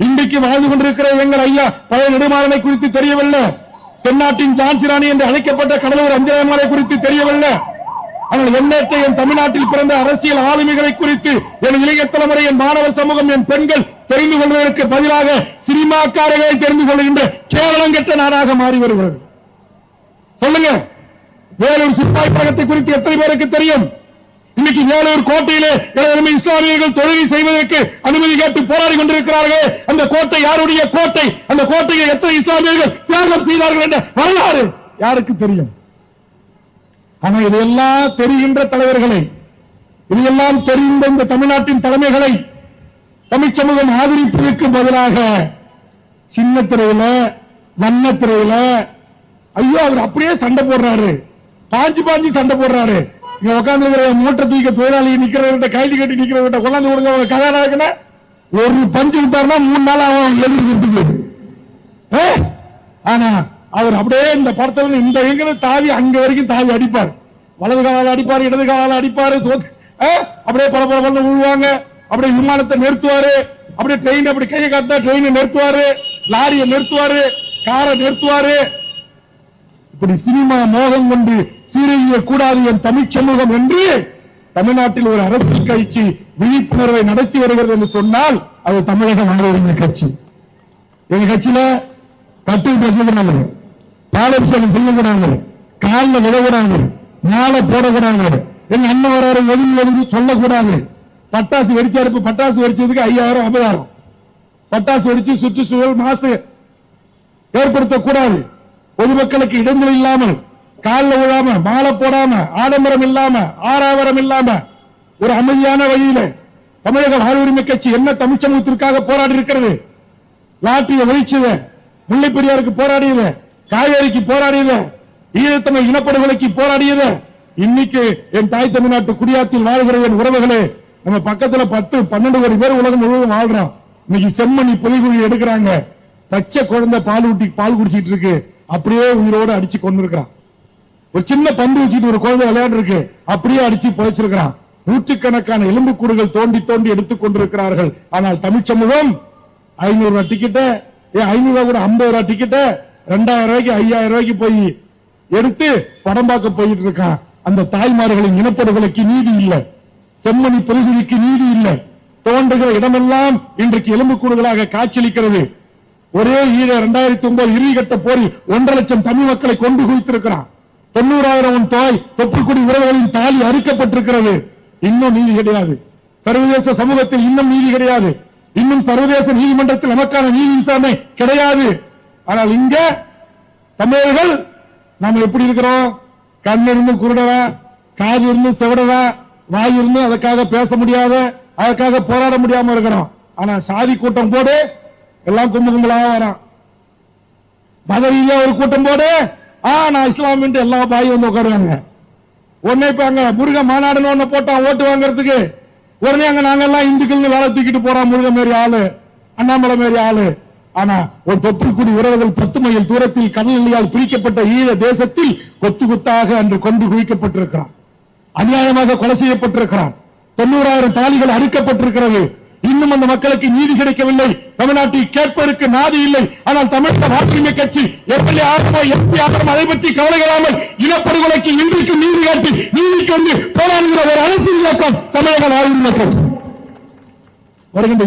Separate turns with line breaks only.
இன்றைக்கு வாழ்ந்து கொண்டிருக்கிற எங்கள் ஐயா பழைய நெடுமாறனை குறித்து தெரியவில்லை. தென்னாட்டின் ஜான்சி ராணி என்று அழைக்கப்பட்ட கடலூர் அஞ்சலமாரை குறித்து தெரியவில்லை. ஆனால் எண்ணற்ற என் தமிழ்நாட்டில் பிறந்த அரசியல் ஆளுமைகளை குறித்து என் இளைய தலைமுறை என் மாணவர் சமூகம் என் பெண்கள் தெரிந்து கொள்வதற்கு பதிலாக சினிமாக்காரர்களை தெரிந்து கொள்கின்ற கேவலம் கெட்ட நாடாக மாறி வருகிறது. சொல்லுங்க. வேலூர் சிப்பாய் கழகத்தை குறித்து எத்தனை பேருக்கு தெரியும்? இன்னைக்கு வேலூர் கோட்டையிலே எனது இஸ்லாமியர்கள் தொழில் செய்வதற்கு அனுமதி கேட்டு போராடி கொண்டிருக்கிறார்கள் அந்த கோட்டை யாருடைய கோட்டை? அந்த கோட்டையை எத்தனை இஸ்லாமியர்கள் தியாகம் செய்தார்கள் என்ற வரலாறு யாருக்கு தெரியும்? ஆனா இதையெல்லாம் தெரிகின்ற தலைவர்களை இதையெல்லாம் தெரிந்த இந்த தமிழ்நாட்டின் தலைமைகளை தமிழ் சமூகம் ஆதரிப்பதற்கு பதிலாக சின்ன திரையில வண்ண திரையில ஐயோ அவர் அப்படியே சண்டை போடுறாரு. பாஞ்சு பாஞ்சு சண்டை போடுறாரு. இங்க உட்கார்ந்து இருக்கிற மூட்டை தூக்க தொழிலாளி நிக்கிறவர்கிட்ட கைது கட்டி நிக்கிறவர்கிட்ட கொண்டாந்து கொடுங்க அவங்க கதாநாயகன ஒரு பஞ்சு விட்டாருன்னா மூணு நாள் அவன் எழுதி கொடுத்துக்கு ஆனா அவர் அப்படியே இந்த படத்துல இந்த எங்க தாவி அங்க வரைக்கும் தாவி அடிப்பார். வலது காலால் அடிப்பார் இடது காலால் அடிப்பாரு சோத்து- அப்படியே பல பல பல விழுவாங்க அப்படியே விமானத்தை நிறுத்துவாரு. அப்படியே ட்ரெயின் அப்படி கையை காட்டினா ட்ரெயினை நிறுத்துவாரு. லாரியை நிறுத்துவாரு. காரை நிறுத்துவாரு. இப்படி சினிமா மோகம் கொண்டு சீரழிய கூடாது என் தமிழ் சமூகம் என்று தமிழ்நாட்டில் ஒரு அரசியல் கட்சி விழிப்புணர்வை நடத்தி வருகிறது என்று சொன்னால் அது தமிழக மனித கட்சி. எங்க கட்சியில கட்டு செய்யக்கூடாது பாலாபிஷேகம் செய்யக்கூடாது காலில் விழக்கூடாது மாலை போடக்கூடாது எங்க அண்ணன் வராரு ஒதுங்கி ஒதுங்கி சொல்லக்கூடாது. பட்டாசு வெடிச்சாரு இப்ப பட்டாசு வெடிச்சதுக்கு ஐயாயிரம் அபதாரம் பட்டாசு வெடிச்சு சுற்றுச்சூழல் மாசு ஏற்படுத்தக்கூடாது. பொதுமக்களுக்கு இடங்கள் இல்லாமல் காலில் விழாம மாலை போடாம ஆடம்பரம் இல்லாம ஆறாவரம் இல்லாம ஒரு அமைதியான வழியில தமிழக வாழ் உரிமை கட்சி என்ன தமிழ் சமூகத்திற்காக போராடி இருக்கிறது? லாட்டிய ஒழிச்சது முல்லை பெரியாருக்கு போராடியது காவேரிக்கு போராடியது ஈழத்தமிழ் இனப்படுகொலைக்கு போராடியது இன்னைக்கு என் தாய் தமிழ்நாட்டு குடியாத்தில் வாழ்கிற என் உறவுகளே நம்ம பக்கத்துல பத்து பன்னெண்டு கோடி பேர் உலகம் முழுவதும் வாழ்றோம். இன்னைக்கு செம்மணி பொலிகுழி எடுக்கிறாங்க. பச்சை குழந்தை பால் ஊட்டி பால் குடிச்சிட்டு இருக்கு. அப்படியே உயிரோடு அடிச்சு கொண்டிருக்கிறான். ஒரு சின்ன பந்து வச்சுட்டு ஒரு குழந்தை விளையாண்டு இருக்கு அப்படியே அடிச்சு புதைச்சிருக்கிறான் நூற்றுக்கணக்கான எலும்புக்கூடுகள் தோண்டி தோண்டி எடுத்துக் கொண்டிருக்கிறார்கள். ஆனால் தமிழ்ச்சமூகம் ஐநூறு ரூபாய் டிக்கெட்ட ஐநூறு ரூபாய் கூட ஐம்பது ரூபாய் டிக்கெட்டை ரெண்டாயிரம் ரூபாய்க்கு ஐயாயிரம் ரூபாய்க்கு போய் எடுத்து படம் பார்க்க போயிட்டு இருக்கான். அந்த தாய்மார்களின் இனப்படுகொலைக்கு நீதி இல்லை. செம்மணி பொலிகுழிக்கு நீதி இல்லை. தோன்றுகிற இடமெல்லாம் இன்றைக்கு எலும்புக்கூடுகளாக காட்சியளிக்கிறது. ஒரே ஈழ இரண்டாயிரத்தி ஒன்பது இறுதிக்கட்ட போரில் ஒன்றரை லட்சம் தமிழ் மக்களை கொண்டு குவித்திருக்கிறான். தொண்ணூறாயிரம் உன் தாய் தொப்புக்குடி உறவுகளின் தாலி அறுக்கப்பட்டிருக்கிறது. இன்னும் நீதி கிடையாது. சர்வதேச சமூகத்தில் இன்னும் நீதி கிடையாது. இன்னும் சர்வதேச நீதிமன்றத்தில் நமக்கான நீதி விசாரணை கிடையாது. ஆனால் இங்க தமிழர்கள் நாம எப்படி இருக்கிறோம்? கண் இருந்து குருடரா? காது இருந்து செவடரா? வாய் இருந்து அதுக்காக பேச முடியாத அதுக்காக போராட முடியாம இருக்கிறோம். ஆனா சாதி கூட்டம் போடு எல்லாம் கும்பு கும்பலாக வரான் மதவியில ஒரு கூட்டம் போடு ஆ நான் இஸ்லாம் எல்லா பாயும் வந்து உட்காருவாங்க. உடனே இப்ப அங்க முருக மாநாடுன்னு ஒண்ணு போட்டான் ஓட்டு வாங்குறதுக்கு உடனே அங்க நாங்க எல்லாம் இந்துக்கள் வேலை தூக்கிட்டு போறோம் முருக மாரி ஆளு அண்ணாமலை மாரி ஆளு. ஆனா ஒரு தொற்றுக்குடி உறவுகள் பத்து மைல் தூரத்தில் கடல் எல்லையால் பிரிக்கப்பட்ட ஈழ தேசத்தில் கொத்து கொத்தாக அன்று கொண்டு குவிக்கப்பட்டிருக்கிறான். அநியாயமாக கொலை செய்யப்பட்டிருக்கிறான். தொண்ணூறாயிரம் தாலிகள் அறுக்கப்பட்டிருக்கிறது. இன்னும் அந்த மக்களுக்கு நீதி கிடைக்கவில்லை. தமிழ்நாட்டில் கேட்பதற்கு நாதி இல்லை. ஆனால் தமிழக வாக்குரிமை கட்சி எம்எல்ஏ ஆகமோ எம்பி ஆகமோ அதை பற்றி கவலைகளாமல் இனப்படுகொலைக்கு இன்றைக்கு நீதி கேட்டு நீதிக்கு வந்து போராடுகிற ஒரு அரசியல் இயக்கம் தமிழக வாக்குரிமை கட்சி வருகின்ற